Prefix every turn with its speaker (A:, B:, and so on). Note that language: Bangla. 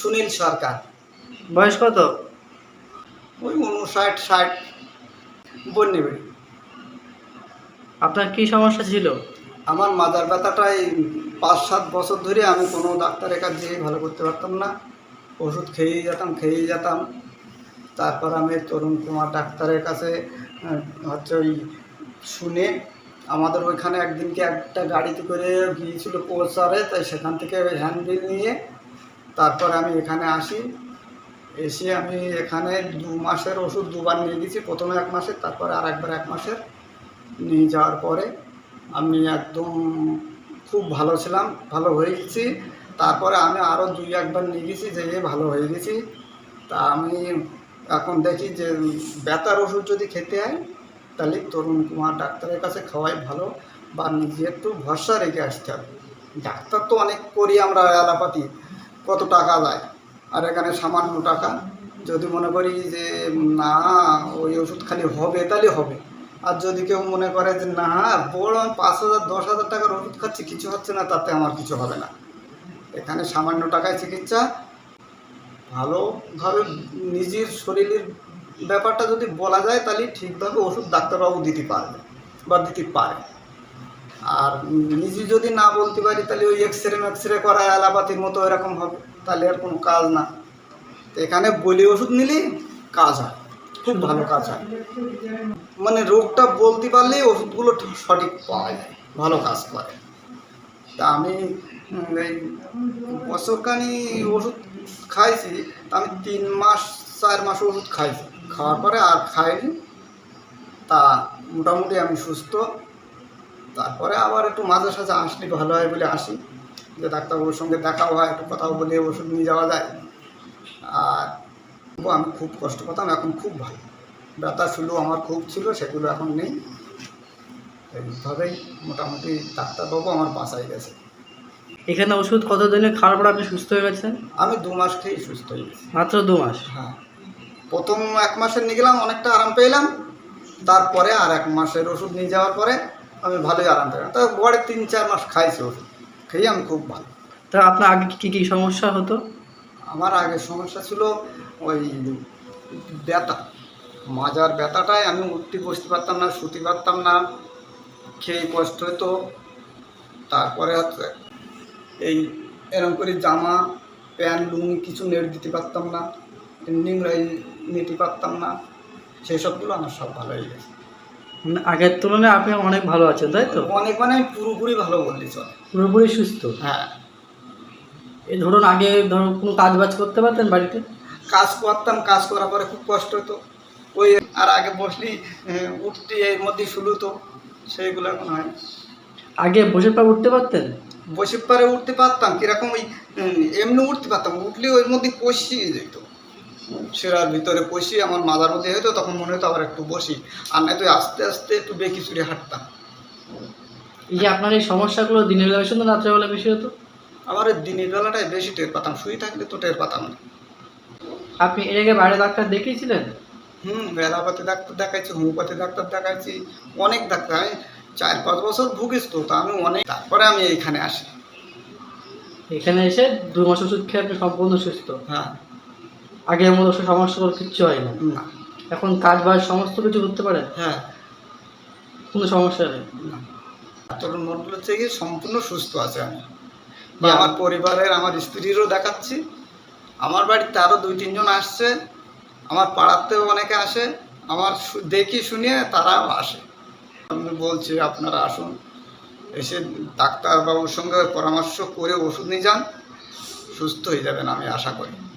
A: সুনীল সরকার।
B: বয়স কত?
A: ওই উনষাট ষাট বন্যবেড়ি
B: আপনার কি সমস্যা ছিল?
A: আমার মাজার ব্যথাটাই পাঁচ সাত বছর ধরে আমি কোনো ডাক্তারের কাছে ভালো করতে পারতাম না। ওষুধ খেয়েই যেতাম খেয়েই যেতাম। তারপর আমি তরুণ কুমার ডাক্তারের কাছে হচ্ছে ওই শুনে আমাদের ওইখানে একদিনকে একটা গাড়িতে করে গিয়েছিল পৌঁছারে তাই সেখান থেকে হ্যান্ডবিল নিয়ে তারপর আমি এখানে আসি। এসে আমি এখানে দু মাসের ওষুধ দুবার নিয়ে গেছি। প্রথমে এক মাসের, তারপরে আর একবার এক মাসের নিয়ে যাওয়ার পরে আমি একদম খুব ভালো ছিলাম, ভালো হয়ে গেছি। তারপরে আমি আরও দুই, একবার নিয়ে গেছি যে ভালো হয়ে গেছি। তা আমি এখন দেখি যে ব্যথার ওষুধ যদি খেতে হয়, তাহলে তরুণ কুমার ডাক্তারের কাছে খাওয়াই ভালো বা নিজে একটু ভরসা রেখে আসতে হবে। ডাক্তার তো অনেক করি আমরা এলাপাতি কত টাকা যায় আর এখানে সামান্য টাকা। যদি মনে করি যে, না, ওই ওষুধ খালি হবে, তাহলে হবে। আর যদি কেউ মনে করে যে, না বড় পাঁচ হাজার, দশ হাজার টাকার ওষুধ খাচ্ছি, কিছু হচ্ছে না, তাতে আমার কিছু হবে না। এখানে সামান্য টাকায় চিকিৎসা। ভালোভাবে নিজের শরীরের ব্যাপারটা যদি বলা যায়, তাহলে ঠিকভাবে ওষুধ ডাক্তারবাবু দিতে পারবে বা দিতে পারে। আর নিজে যদি না বলতে পারি, তাহলে ওই এক্স রে ম্যাক্স রে করা এলাপাতির মতো এরকম হবে, তাহলে আর কোনো কাজ না। এখানে বলি ওষুধ নিলে কাজ হয়, খুব ভালো কাজ হয়। মানে রোগটা বলতে পারলেই ওষুধগুলো ঠিক সঠিক পাওয়া যায়, ভালো কাজ করে। তা আমি এই বছরখানি ওষুধ খাইছি আমি তিন মাস, চার মাস ওষুধ খাইছি। খাওয়ার পরে আর খাইনি। তা মোটামুটি আমি সুস্থ। তারপরে আবার একটু মাঝে সাঝে আসলে ভালো হয় বলে আসি। যে ডাক্তারবাবুর সঙ্গে দেখাও হয় একটু কথাও বলে ওষুধ নিয়ে যাওয়া যায়। আর আমি খুব কষ্ট পেতাম এখন খুব ভালো। ব্যথা ছিল আমার খুব ছিল সেগুলো এখন নেই। এইভাবেই মোটামুটি ডাক্তারবাবু আমার বাসায় গেছে।
B: এখানে ওষুধ কতদিনে খাওয়ার পর আপনি সুস্থ হয়ে গেছেন?
A: আমি দু মাস খেয়েই সুস্থ হয়ে গেছি।
B: মাত্র দু মাস?
A: হ্যাঁ। প্রথম এক মাসের নিয়ে গেলাম অনেকটা আরাম পেলাম। তারপরে আর এক মাসের ওষুধ নিয়ে যাওয়ার পরে আমি ভালোই আরাম পেলাম। তা গড়ে তিন চার মাস খাইছি ওষুধ। খেয়ে আমি খুব ভালো।
B: তা আপনার আগে কী কী সমস্যা হতো?
A: আমার আগে সমস্যা ছিল ওই ব্যথা। মাজার ব্যথাটায় আমি উঠতে বসতে পারতাম না শুতে পারতাম না খেয়ে কষ্ট হতো। তারপরে হচ্ছে এই এরকম করে জামা প্যান্ট লুঙ্গি কিছু নেট দিতে পারতাম না নিংড়াই নিতে পারতাম না। সেই সবগুলো আমার সব ভালো হয়ে গেছে।
B: আগের তুলনায় আপনি অনেক ভালো আছেন তাই তো?
A: অনেক মানে আমি পুরোপুরি ভালো বললি চলে।
B: পুরোপুরি সুস্থ?
A: হ্যাঁ।
B: এই ধরুন আগে ধরুন কোনো কাজ বাজ করতে পারতেন বাড়িতে?
A: কাজ করতাম কাজ করার পরে খুব কষ্ট হতো। ওই আর আগে বসলি উঠতে এর মধ্যে শুলু তো সেইগুলো এখন হয়
B: আগে বসে পা উঠতে পারতেন?
A: বসে পারে উঠতে পারতাম কীরকম ওই এমনি উঠতে পারতাম উঠলে ওর মধ্যে কষিয়ে যেত। সেরার ভিতরে পশি আমার মাথার মধ্যে হতো তখন মনে হতো আবার একটু বসি। আর নয়তো আস্তে আস্তে একটু বেঁকি চুড়ে হাঁটতাম।
B: এই যে আপনার এই সমস্যাগুলো দিনের বেলা বেশি হতো না রাত্রেবেলা বেশি হতো?
A: আমার ওই দিনের বেলাটায় বেশি টের পাতাম শুয়ে থাকলে তো টের পাতাম না।
B: আপনি এর আগে বাইরে ডাক্তার দেখিয়েছিলেন?
A: হুম বেলাপাতি ডাক্তার দেখাইছি হোমিওপ্যাথি ডাক্তার দেখাইছি অনেক ডাক্তার। আমি চার পাঁচ বছর ভুগিস তো তা আমি অনেক তারপরে আমি এখানে আসি।
B: এখানে এসে দু মাস ওষুধ খেয়ে আপনি সম্পূর্ণ সুস্থ?
A: হ্যাঁ।
B: আগের মতো সমস্যা করে কিচ্ছু হয় না।
A: না।
B: এখন কাজ বাজ সমস্ত কিছু করতে পারে?
A: হ্যাঁ।
B: কোনো সমস্যা নেই।
A: না। তোর নোটগুলো থেকে সম্পূর্ণ সুস্থ আছে আমি। বা আমার পরিবারের আমার স্ত্রীরও দেখাচ্ছি। আমার বাড়িতে আরও দুই তিনজন আসছে। আমার পাড়াতেও অনেকে আসে। আমার দেখি শুনিয়ে তারাও আসে। আমি বলছি আপনারা আসুন। এসে ডাক্তারবাবুর সঙ্গে পরামর্শ করে ওষুধ নিয়ে যান। সুস্থ হয়ে যাবেন আমি আশা করি।